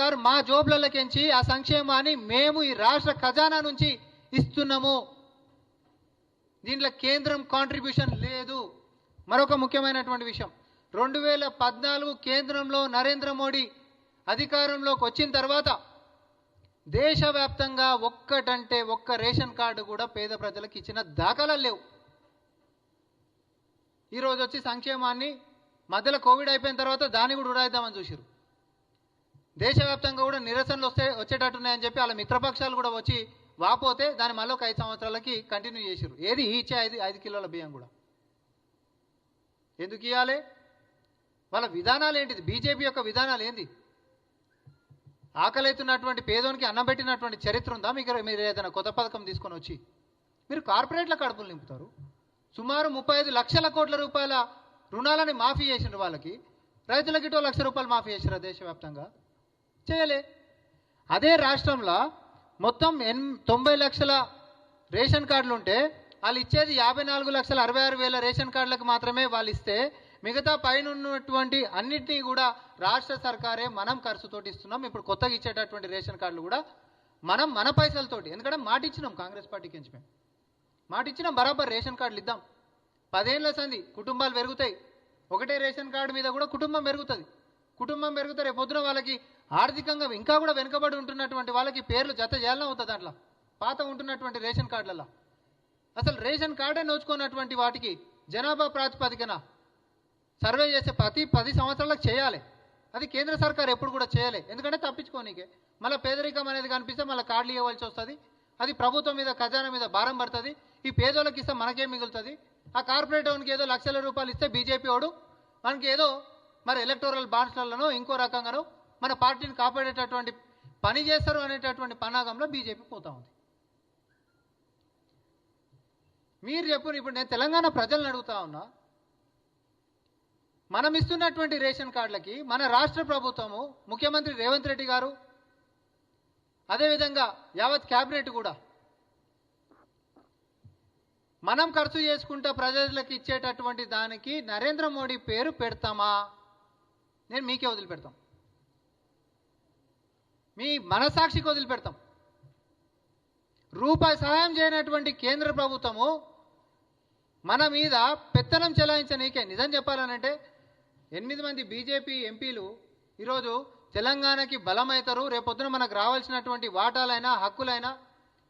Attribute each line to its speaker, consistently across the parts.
Speaker 1: గారు మా జోబులకెంచి ఆ సంక్షేమాన్ని మేము ఈ రాష్ట్ర ఖజానా నుంచి ఇస్తున్నాము. దీంట్లో కేంద్రం కాంట్రిబ్యూషన్ లేదు. మరొక ముఖ్యమైనటువంటి విషయం. రెండు వేల పద్నాలుగు కేంద్రంలో నరేంద్ర మోడీ అధికారంలోకి వచ్చిన తర్వాత దేశవ్యాప్తంగా ఒక్కటంటే ఒక్క రేషన్ కార్డు కూడా పేద ప్రజలకు ఇచ్చిన దాఖలా లేవు. ఈరోజు వచ్చి సంక్షేమాన్ని మధ్యలో కోవిడ్ అయిపోయిన తర్వాత దాన్ని కూడా ఉడాయిద్దామని చూసారు దేశవ్యాప్తంగా కూడా నిరసనలు వస్తే వచ్చేటట్టున్నాయని చెప్పి వాళ్ళ మిత్రపక్షాలు కూడా వచ్చి వాపోతే దాన్ని మళ్ళీ ఒక ఐదు సంవత్సరాలకి కంటిన్యూ చేసారు ఏది ఇచ్చే ఐదు ఐదు కిలోల బియ్యం కూడా? ఎందుకు ఇవ్వాలి వాళ్ళ విధానాలు ఏంటిది? బీజేపీ యొక్క విధానాలు ఏంది? ఆకలైతున్నటువంటి పేదోనికి అన్నం పెట్టినటువంటి చరిత్ర ఉందా? మీకు మీరు ఏదైనా కొత్త పథకం తీసుకొని వచ్చి? మీరు కార్పొరేట్ల కడుపులు నింపుతారు. సుమారు ముప్పై ఐదు లక్షల కోట్ల రూపాయల రుణాలని మాఫీ చేసిండ్రు వాళ్ళకి. రైతులకి ఇటో లక్ష రూపాయలు మాఫీ చేసిరా దేశవ్యాప్తంగా? చేయలే. అదే రాష్ట్రంలో మొత్తం ఎన్ తొంభై లక్షల రేషన్ కార్డులు ఉంటే వాళ్ళు ఇచ్చేది యాభై నాలుగు లక్షల అరవై ఆరు వేల రేషన్ కార్డులకు మాత్రమే వాళ్ళు ఇస్తే మిగతా పైన ఉన్నటువంటి అన్నిటినీ కూడా రాష్ట్ర సర్కారే మనం ఖర్చుతోటి ఇస్తున్నాం. ఇప్పుడు కొత్తగా ఇచ్చేటటువంటి రేషన్ కార్డులు కూడా మనం మన పైసలతోటి. ఎందుకంటే మాట ఇచ్చినాం కాంగ్రెస్ పార్టీకి నుంచి మేము. మాట ఇచ్చినాం బరాబర్ రేషన్ కార్డులు ఇద్దాం. పదేళ్ళ సంది కుటుంబాలు పెరుగుతాయి. ఒకటే రేషన్ కార్డు మీద కూడా కుటుంబం పెరుగుతుంది. కుటుంబం పెరుగుతారు రేపు పొద్దున వాళ్ళకి ఆర్థికంగా ఇంకా కూడా వెనుకబడి ఉంటున్నటువంటి వాళ్ళకి పేర్లు జత చేయాలని అవుతుంది దాంట్లో. పాత ఉంటున్నటువంటి రేషన్ కార్డులలో అసలు రేషన్ కార్డే నోచుకున్నటువంటి వాటికి జనాభా ప్రాతిపదికన సర్వే చేసే ప్రతి పది సంవత్సరాలకు చేయాలి. అది కేంద్ర సర్కార్ ఎప్పుడు కూడా చేయాలి. ఎందుకంటే తప్పించుకోనికే. మళ్ళీ పేదరికం అనేది కనిపిస్తే మళ్ళీ కార్డులు ఇవ్వాల్సి వస్తుంది. అది ప్రభుత్వం మీద ఖజానా మీద భారం పడుతుంది. ఈ పేదోళ్ళకి ఇస్తే మనకేం మిగులుతుంది? ఆ కార్పొరేట్ వానికి ఏదో లక్షల రూపాయలు ఇస్తే బీజేపీ వాడు మనకి ఏదో మరి ఎలక్టోరల్ బాండ్స్లలోనో ఇంకో రకంగానో మన పార్టీని కాపాడేటటువంటి పని చేస్తారు అనేటటువంటి పనాగంలో బీజేపీ పోతా ఉంది. మీరు చెప్పు ఇప్పుడు నేను తెలంగాణ ప్రజలను అడుగుతా ఉన్నా. మనం ఇస్తున్నటువంటి రేషన్ కార్డులకి మన రాష్ట్ర ప్రభుత్వము ముఖ్యమంత్రి రేవంత్ రెడ్డి గారు అదేవిధంగా యావత్ క్యాబినెట్ కూడా మనం ఖర్చు చేసుకుంటా ప్రజలకు ఇచ్చేటటువంటి దానికి నరేంద్ర మోడీ పేరు పెడతామా? నేను మీకే వదిలిపెడతాం. మీ మనసాక్షికి వదిలిపెడతాం రూపాయి సహాయం చేయనటువంటి కేంద్ర ప్రభుత్వము మన మీద పెత్తనం చెలాయించనీకే నిజం చెప్పాలనంటే ఎనిమిది మంది బీజేపీ ఎంపీలు ఈరోజు తెలంగాణకి బలమవుతారు. రేపొద్దున మనకు రావాల్సినటువంటి వాటాలైనా హక్కులైనా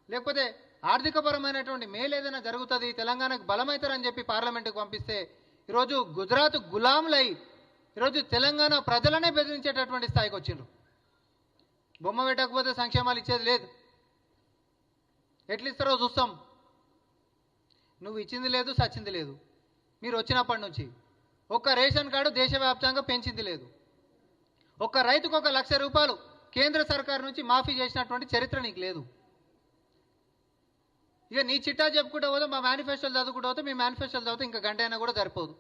Speaker 1: లేకపోతే ఆర్థికపరమైనటువంటి మేలు ఏదైనా జరుగుతుంది తెలంగాణకు బలమవుతారని చెప్పి పార్లమెంటుకు పంపిస్తే ఈరోజు గుజరాత్ గులాములై ఈరోజు తెలంగాణ ప్రజలనే బెదిరించేటటువంటి స్థాయికి వచ్చిండ్రు. బొమ్మ పెట్టకపోతే సంక్షేమాలు ఇచ్చేది లేదు. ఎట్లిస్తారో చూస్తాం. నువ్వు ఇచ్చింది లేదు సచ్చింది లేదు. మీరు వచ్చినప్పటి నుంచి ఒక్క రేషన్ కార్డు దేశవ్యాప్తంగా పెంచింది లేదు. ఒక్క రైతుకు ఒక లక్ష రూపాయలు కేంద్ర సర్కార్ నుంచి మాఫీ చేసినటువంటి చరిత్ర నీకు లేదు. ఇక నీ చిట్టా చెప్పుకుంటూ పోతే మా మేనిఫెస్టోలు చదువుకుంటూ పోతే మీ మేనిఫెస్టోలు చదివితే ఇంకా గంట అయినా కూడా సరిపోదు.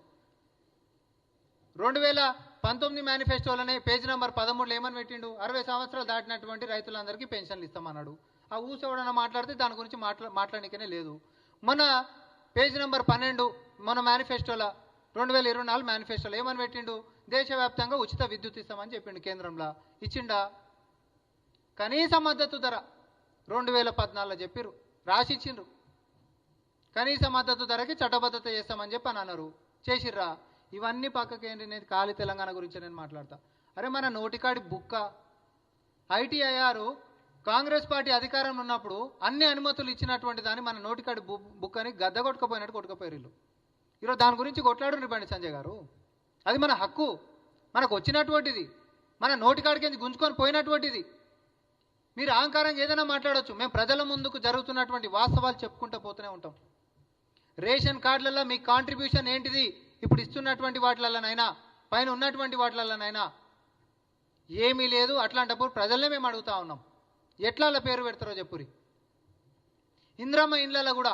Speaker 1: రెండు వేల పంతొమ్మిది మేనిఫెస్టోలోనే పేజ్ నెంబర్ పదమూడులో ఏమని పెట్టిండు? అరవై సంవత్సరాలు దాటినటువంటి రైతులందరికీ పెన్షన్లు ఇస్తామన్నాడు. ఆ ఊసెవడన్నా మాట్లాడితే దాని గురించి మాట్లా మాట్లాడనికనే లేదు. మన పేజ్ నెంబర్ పన్నెండు మన మేనిఫెస్టోలో రెండు వేల ఇరవై నాలుగు మేనిఫెస్టోలో ఏమని పెట్టిండు? దేశవ్యాప్తంగా ఉచిత విద్యుత్ ఇస్తామని చెప్పిండు కేంద్రంలో. ఇచ్చిండా? కనీస మద్దతు ధర రెండు వేల పద్నాలుగులో చెప్పిర్రు. రాసిచ్చిండ్రు. కనీస మద్దతు ధరకి చట్టబద్ధత చేస్తామని చెప్పి అని అన్నారు. చేసిర్రా? ఇవన్నీ పక్కకి ఏంటి నేను ఖాళీ తెలంగాణ గురించి నేను మాట్లాడతా. అరే మన నోటికాడి బుక్క. ఐటీఐఆర్ కాంగ్రెస్ పార్టీ అధికారంలో ఉన్నప్పుడు అన్ని అనుమతులు ఇచ్చినటువంటి దాన్ని మన నోటికాడి బు బుక్కని గద్ద కొట్టుకపోయినట్టు కొట్టుకపోయారు ఈరోజు దాని గురించి కొట్లాడు బండి సంజయ్ గారు. అది మన హక్కు. మనకు వచ్చినటువంటిది. మన నోటికాడికి గుంజుకొని పోయినటువంటిది. మీరు అహంకారంగా ఏదైనా మాట్లాడవచ్చు మేము ప్రజల ముందుకు జరుగుతున్నటువంటి వాస్తవాలు చెప్పుకుంటూ పోతూనే ఉంటాం. రేషన్ కార్డులలో మీ కాంట్రిబ్యూషన్ ఏంటిది? ఇప్పుడు ఇస్తున్నటువంటి వాటిలలోనైనా పైన ఉన్నటువంటి వాటిలలోనైనా ఏమీ లేదు. అట్లాంటప్పుడు ప్రజలనే మేము అడుగుతా ఉన్నాం. ఎట్లా అలా పేరు పెడతారో చెప్పురి. ఇంద్రమ్మ ఇండ్లలో కూడా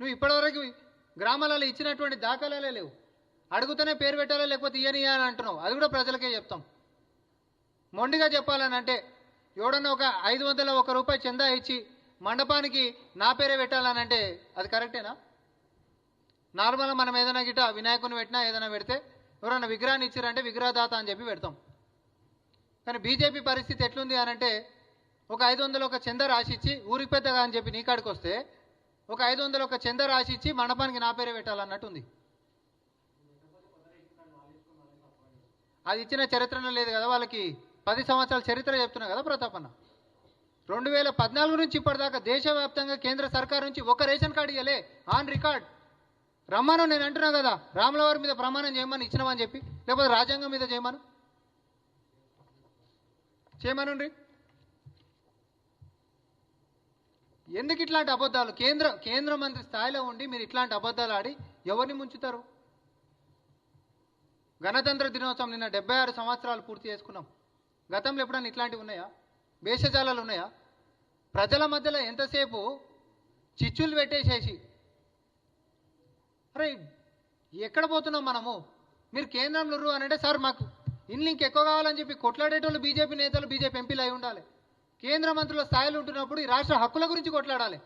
Speaker 1: నువ్వు ఇప్పటివరకు గ్రామాలలో ఇచ్చినటువంటి దాఖలాలే లేవు. అడుగుతూనే పేరు పెట్టాలా లేకపోతే ఇయని అని అంటున్నావు. అది కూడా ప్రజలకే చెప్తాం. మొండిగా చెప్పాలని అంటే ఎవడన్నా ఒక ఐదు వందల ఒక రూపాయి చందా ఇచ్చి మండపానికి నా పేరే పెట్టాలనంటే అది కరెక్టేనా? నార్మల్గా మనం ఏదైనా గిట్ట వినాయకుని పెట్టినా ఏదైనా పెడితే ఎవరైనా విగ్రహాన్ని ఇచ్చారంటే విగ్రహదాత అని చెప్పి పెడతాం. కానీ బీజేపీ పరిస్థితి ఎట్లుంది అని అంటే ఒక ఐదు వందలు ఒక చంద రాసిచ్చి ఊరికి పెద్దగా అని చెప్పి నీ కాడికి వస్తే ఒక ఐదు వందలు ఒక చంద రాసిచ్చి మండపానికి నా పేరే పెట్టాలన్నట్టుంది అది ఇచ్చిన చరిత్రలో లేదు కదా వాళ్ళకి పది సంవత్సరాల చరిత్ర చెప్తున్నా కదా ప్రతాపన్న. రెండు వేల పద్నాలుగు నుంచి ఇప్పటిదాకా దేశవ్యాప్తంగా కేంద్ర సర్కార్ నుంచి ఒక రేషన్ కార్డు ఇవ్వలే ఆన్ రికార్డ్. రమ్మను నేను అంటున్నా కదా రాములవారి మీద ప్రమాణం చేయమని ఇచ్చినామని చెప్పి లేకపోతే రాజ్యాంగం మీద చేయమను? చేయమనండి. ఎందుకు ఇట్లాంటి అబద్ధాలు? కేంద్ర కేంద్ర మంత్రి స్థాయిలో ఉండి మీరు ఇట్లాంటి అబద్ధాలు ఆడి ఎవరిని ముంచుతారు? గణతంత్ర దినోత్సవం నిన్న డెబ్బై ఆరు సంవత్సరాలు పూర్తి చేసుకున్నాం. గతంలో ఎప్పుడైనా ఇట్లాంటివి ఉన్నాయా? భేషజాలాలు ఉన్నాయా? ప్రజల మధ్యలో ఎంతసేపు చిచ్చులు పెట్టేసేసి అరే ఎక్కడ పోతున్నాం మనము? మీరు కేంద్రంలో రు అని అంటే సార్ మాకు ఇన్లు ఇంకెక్కువ కావాలని చెప్పి కొట్లాడేటోళ్ళు బీజేపీ నేతలు బీజేపీ ఎంపీలు అయి ఉండాలి. కేంద్ర మంత్రుల స్థాయిలో ఉంటున్నప్పుడు ఈ రాష్ట్ర హక్కుల గురించి కొట్లాడాలి.